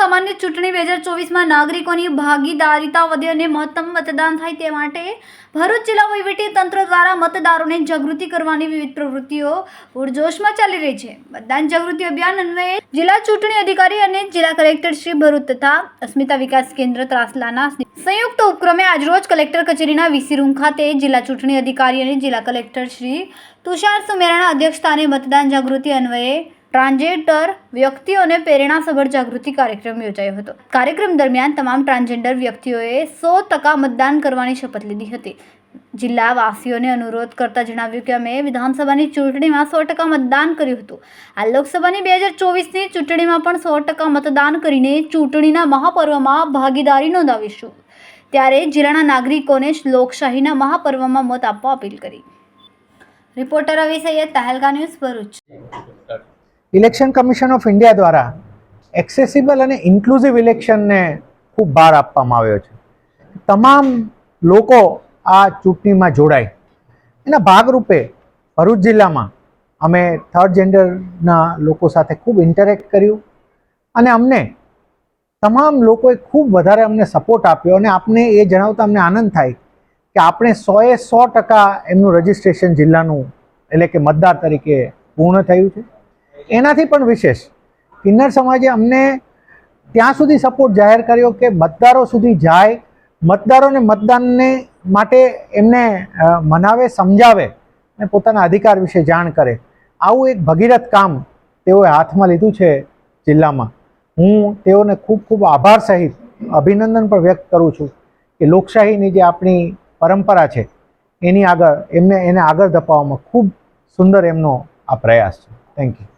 સામાન્ય ચૂંટણી બે હજાર ચોવીસમાં નાગરિકોની ભાગીદારીતા વધે અને મહત્તમ મતદાન થાય તે માટે ભરૂચ જિલ્લા વહીવટી તંત્ર દ્વારા મતદારોને જાગૃતિ કરવાની વિવિધ પ્રવૃત્તિઓ પૂરજોશમાં ચાલી રહી છે. મતદાન જાગૃતિ અભિયાન અન્વયે જિલ્લા ચૂંટણી અધિકારી અને જિલ્લા કલેક્ટર શ્રી ભરૂચ તથા અસ્મિતા વિકાસ કેન્દ્ર ત્રાસલાના સંયુક્ત ઉપક્રમે આજરોજ કલેક્ટર કચેરીના વીસી રૂમ ખાતે જિલ્લા ચૂંટણી અધિકારી અને જિલ્લા કલેક્ટર શ્રી તુષાર સુમેરાના અધ્યક્ષસ્થાને મતદાન જાગૃતિ અન્વયે ટ્રાન્સજેન્ડર વ્યક્તિઓને પ્રેરણાસભર જાગૃતિ કાર્યક્રમ યોજાયો હતો. કાર્યક્રમ દરમિયાન તમામ ટ્રાન્સજેન્ડર વ્યક્તિઓએ સો ટકા મતદાન કરવાની શપથ લીધી હતી. જિલ્લા વાસીઓને અનુરોધ કરતા જણાવ્યું કે અમે વિધાનસભાની ચૂંટણીમાં સો ટકા મતદાન કર્યું હતું. આ લોકસભાની બે હજાર ચોવીસની ચૂંટણીમાં પણ સો ટકા મતદાન કરીને ચૂંટણીના મહાપર્વમાં ભાગીદારી નોંધાવીશું. ત્યારે જિલ્લાના નાગરિકોને લોકશાહીના મહાપર્વમાં મત આપવા અપીલ કરી. Reporter Ravi Saiyed Tehelka news Bharuch. Election commission of India દ્વારા એક્સેસિબલ અને ઇન્ક્લુઝિવ ઇલેક્શનને ખૂબ ભાર આપવામાં આવ્યો છે. તમામ લોકો આ ચૂંટણીમાં જોડાય. એના ભાગરૂપે ભરૂચ જિલ્લામાં અમે થર્ડ જેન્ડરના લોકો સાથે ખૂબ ઇન્ટરેક્ટ કર્યું અને અમને તમામ લોકોએ ખૂબ વધારે અમને સપોર્ટ આપ્યો અને આપને એ જણાવતા અમને આનંદ થાય કે આપણે સોએ સો ટકા એમનું રજિસ્ટ્રેશન જિલ્લાનું એટલે કે મતદાર તરીકે પૂર્ણ થયું છે. એનાથી પણ વિશેષ. કિન્નર સમાજે અમને ત્યાં સુધી સપોર્ટ જાહેર કર્યો કે મતદારો સુધી જાય, મતદારોને મતદાનને માટે એમને મનાવે, સમજાવે અને પોતાના અધિકાર વિશે જાણ કરે. આવું એક ભગીરથ કામ તેઓએ હાથમાં લીધું છે જિલ્લામાં. હું તેઓને ખૂબ ખૂબ આભાર સહિત અભિનંદન પણ વ્યક્ત કરું છું કે લોકશાહીની જે આપણી પરંપરા છે, એની આગળ, એમને, એને આગળ ધપાવવામાં ખૂબ સુંદર એમનો આ પ્રયાસ છે. Thank you